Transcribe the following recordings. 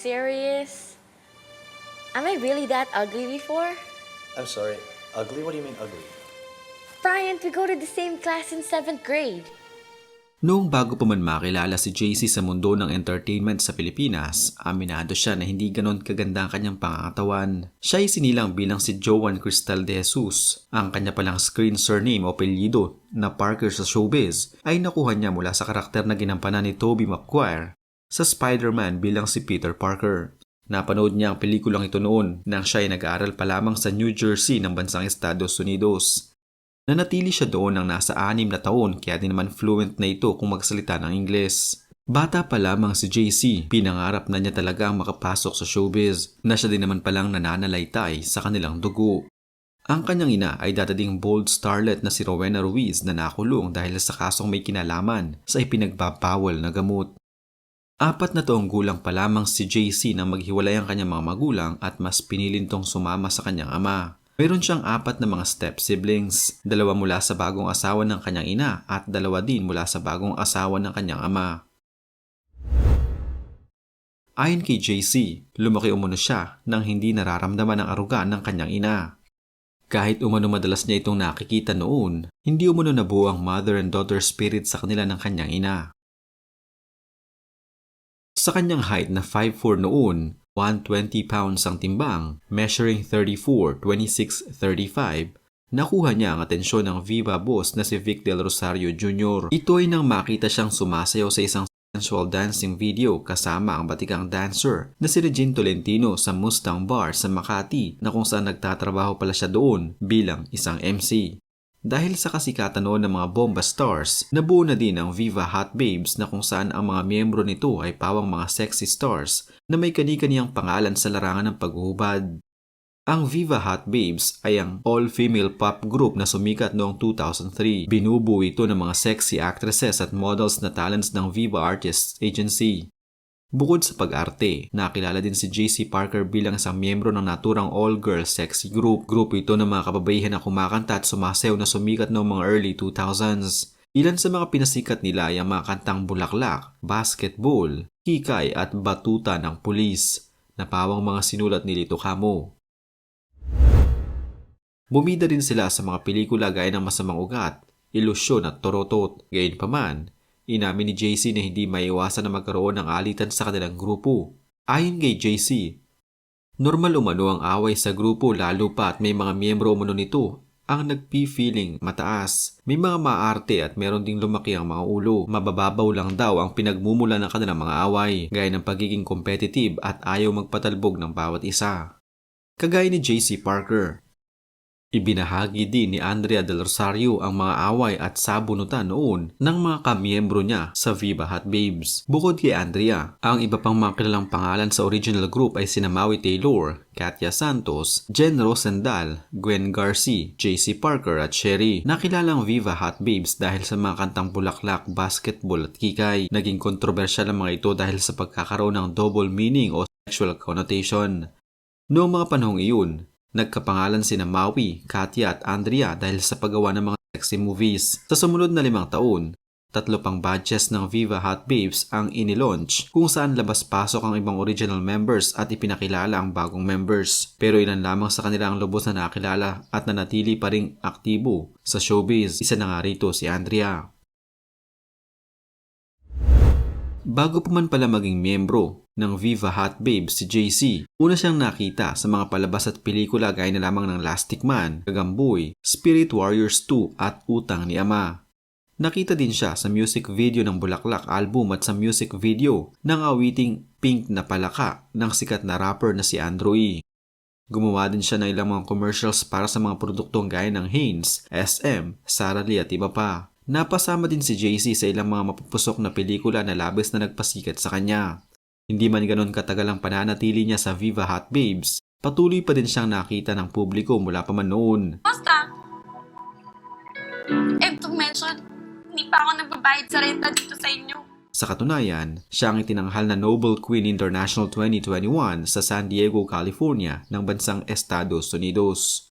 serious? Am I really that ugly before? I'm sorry. Ugly? What do you mean ugly? Bryant, we go to the same class in 7th grade. Noong bago pa man makilala si JC sa mundo ng entertainment sa Pilipinas, aminado siya na hindi ganon kaganda ang kanyang pangangatawan. Siya ay sinilang bilang si Joan Cristal de Jesus. Ang kanya palang screen surname o apelyido na Parker sa showbiz ay nakuha niya mula sa karakter na ginampanan ni Tobey Maguire sa Spider-Man bilang si Peter Parker. Napanood niya ang pelikulang ito noon nang siya ay nag-aaral pa lamang sa New Jersey ng bansang Estados Unidos. Nanatili siya doon ng nasa anim na taon kaya din naman fluent na ito kung magsalita ng Ingles. Bata pa lamang si JC, pinangarap na niya talaga ang makapasok sa showbiz na siya din naman palang nananalaytay sa kanilang dugo. Ang kanyang ina ay dadating bold starlet na si Rowena Ruiz na nakulong dahil sa kasong may kinalaman sa ipinagbabawal na gamot. Apat na taong gulang pa lamang si JC nang maghiwalay ang kanyang mga magulang at mas pinilin tong sumama sa kanyang ama. Mayroon siyang apat na mga step siblings, dalawa mula sa bagong asawa ng kanyang ina at dalawa din mula sa bagong asawa ng kanyang ama. Ayon kay JC, lumaki umano siya nang hindi nararamdaman ang aruga ng kanyang ina. Kahit umano madalas niya itong nakikita noon, hindi umano nabuo ang mother and daughter spirit sa kanila ng kanyang ina. Sa kanyang height na 5'4 noon, 120 pounds ang timbang, measuring 34, 26, 35, nakuha niya ang atensyon ng Viva boss na si Vic Del Rosario Jr. Ito ay nang makita siyang sumasayaw sa isang sensual dancing video kasama ang batikang dancer na si Regine Tolentino sa Mustang Bar sa Makati na kung saan nagtatrabaho pala siya doon bilang isang MC. Dahil sa kasikatan noon ng mga bomba stars, nabuo na din ang Viva Hot Babes na kung saan ang mga miyembro nito ay pawang mga sexy stars na may kani-kaniyang pangalan sa larangan ng paghuhubad. Ang Viva Hot Babes ay ang all-female pop group na sumikat noong 2003. Binubuo ito ng mga sexy actresses at models na talents ng Viva Artists Agency. Bukod sa pag-arte, nakilala din si JC Parker bilang isang miyembro ng naturang all-girl sexy group. Grupo ito ng mga kababaihan na kumakanta at sumasayaw na sumikat noong mga early 2000s. Ilan sa mga pinasikat nila ay ang mga kantang Bulaklak, Basketball, Kikay at Batuta ng Pulis na pawang mga sinulat ni Lito Camo. Bumida rin sila sa mga pelikula gaya ng Masamang Ugat, Ilusyon at Torotot. Gayunpaman, inamin ni JC na hindi maiwasan na magkaroon ng alitan sa kanilang grupo. Ayon kay JC, normal umano ang away sa grupo lalo pa at may mga miyembro umano nito ang nagpi-feeling mataas. May mga maarte at meron ding lumaki ang mga ulo. Mabababaw lang daw ang pinagmumula ng kanilang mga away, gaya ng pagiging competitive at ayaw magpatalbog ng bawat isa. Kagaya ni JC Parker, Ibinahagi din ni Andrea Del Rosario ang mga away at sabunutan noon ng mga kamiyembro niya sa Viva Hot Babes. Bukod kay Andrea, ang iba pang mga kilalang pangalan sa original group ay sina Maui Taylor, Katya Santos, Jen Rosendal, Gwen Garcia, JC Parker at Sherry. Nakilalang Viva Hot Babes dahil sa mga kantang bulaklak, basketball at kikay. Naging kontrobersyal ang mga ito dahil sa pagkakaroon ng double meaning o sexual connotation. Noong mga panahong iyon, Nagkapangalan sina Maui, Katya at Andrea dahil sa paggawa ng mga sexy movies. Sa sumunod na limang taon, tatlo pang batches ng Viva Hot Babes ang inilaunch kung saan labas-pasok ang ibang original members at ipinakilala ang bagong members. Pero ilan lamang sa kanila ang lubos na nakilala at nanatili pa ring aktibo sa showbiz. Isa na nga rito si Andrea. Bago pa man pala maging miyembro ng Viva Hot Babes si JC, una siyang nakita sa mga palabas at pelikula gaya na lamang ng Lastic Man, Kagamboy, Spirit Warriors 2 at Utang ni Ama. Nakita din siya sa music video ng Bulaklak album at sa music video ng awiting Pink na Palaka ng sikat na rapper na si Andrew E. Gumawa din siya ng ilang mga commercials para sa mga produktong gaya ng Hanes, SM, Sara Lee at iba pa. Napasama din si JC sa ilang mga mapupusok na pelikula na labis na nagpasikat sa kanya. Hindi man ganon katagal ang pananatili niya sa Viva Hot Babes, patuloy pa din siyang nakita ng publiko mula pa man noon. Basta, and to mention, hindi pa ako nagbabayad sa renta dito sa inyo. Sa katunayan, siya ang itinanghal na Noble Queen International 2021 sa San Diego, California ng bansang Estados Unidos.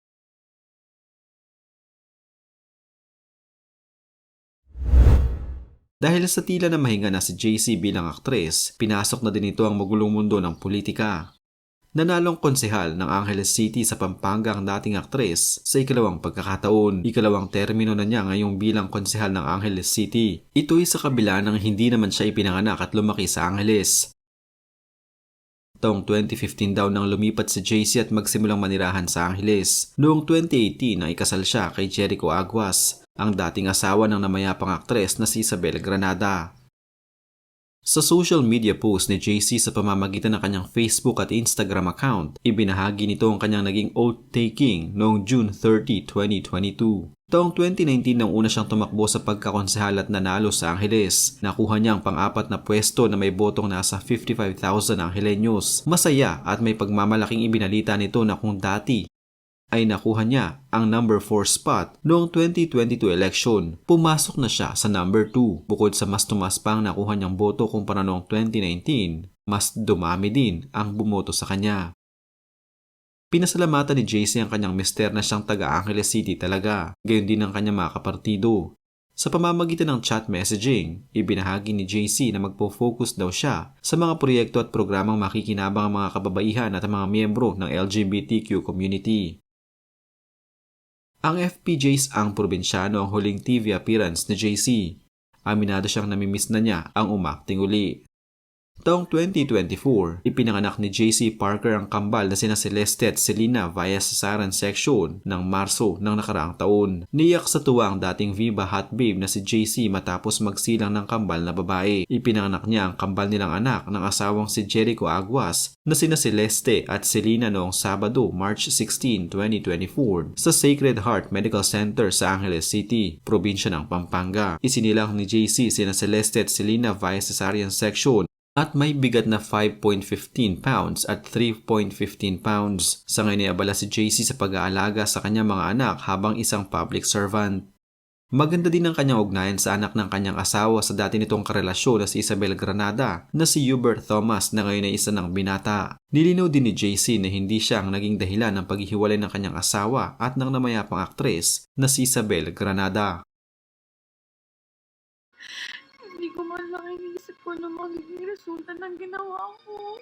Dahil sa tila na mahinga na si JC bilang aktres, pinasok na din ito ang magulong mundo ng politika. Nanalong konsehal ng Angeles City sa Pampanga ang dating aktres sa ikalawang pagkakataon. Ikalawang termino na niya ngayong bilang konsehal ng Angeles City. Ito'y sa kabila ng hindi naman siya ipinanganak at lumaki sa Angeles. Taong 2015 daw nang lumipat si JC at magsimulang manirahan sa Angeles. Noong 2018 nang ikasal siya kay Jericho Aguas, ang dating asawa ng namayapang aktres na si Isabel Granada. Sa social media post ni JC sa pamamagitan ng kanyang Facebook at Instagram account, ibinahagi nito ang kanyang naging oath-taking noong June 30, 2022. Taong 2019 nang una siyang tumakbo sa pagkakonsehal at nanalo sa Angeles. Nakuha niya ang pang-apat na pwesto na may botong nasa 55,000 Angelenyos. Masaya at may pagmamalaking ibinalita nito na kung dati ay nakuha niya ang number 4 spot noong 2022 election. Pumasok na siya sa number 2. Bukod sa mas tumas pang nakuha niyang boto kumpara noong 2019, mas dumami din ang bumoto sa kanya. Pinasalamatan ni JC ang kanyang mister na siyang taga Angeles City talaga, gayon din ang kanyang mga kapartido. Sa pamamagitan ng chat messaging, ibinahagi ni JC na magpo-focus daw siya sa mga proyekto at programang makikinabang ang mga kababaihan at ang mga miyembro ng LGBTQ community. Ang FPJs ang probinsyano ang huling TV appearance ni JC. Aminado siyang namimiss na niya ang umakting uli. Taong 2024, ipinanganak ni JC Parker ang kambal na sina Celeste at Selena via cesarean section ng Marso ng nakaraang taon. Niyak sa tuwa ang dating Viva Hot Babe na si JC matapos magsilang ng kambal na babae. Ipinanganak niya ang kambal nilang anak ng asawang si Jericho Aguas na sina Celeste at Selena noong Sabado, March 16, 2024 sa Sacred Heart Medical Center sa Angeles City, probinsya ng Pampanga. Isinilang ni JC sina Celeste at Selena via cesarean section at may bigat na 5.15 pounds at 3.15 pounds. Sa ngayon ay abala si JC sa pag-aalaga sa kanyang mga anak habang isang public servant. Maganda din ang kanyang ugnayan sa anak ng kanyang asawa sa dati nitong karelasyon na si Isabel Granada na si Hubert Thomas na ngayon ay isa ng binata. Nilinaw din ni JC na hindi siya ang naging dahilan ng paghihiwalay ng kanyang asawa at ng namayapang aktres na si Isabel Granada. Hindi ko man lang iniisip ko na magiging resulta ng ginawa ko.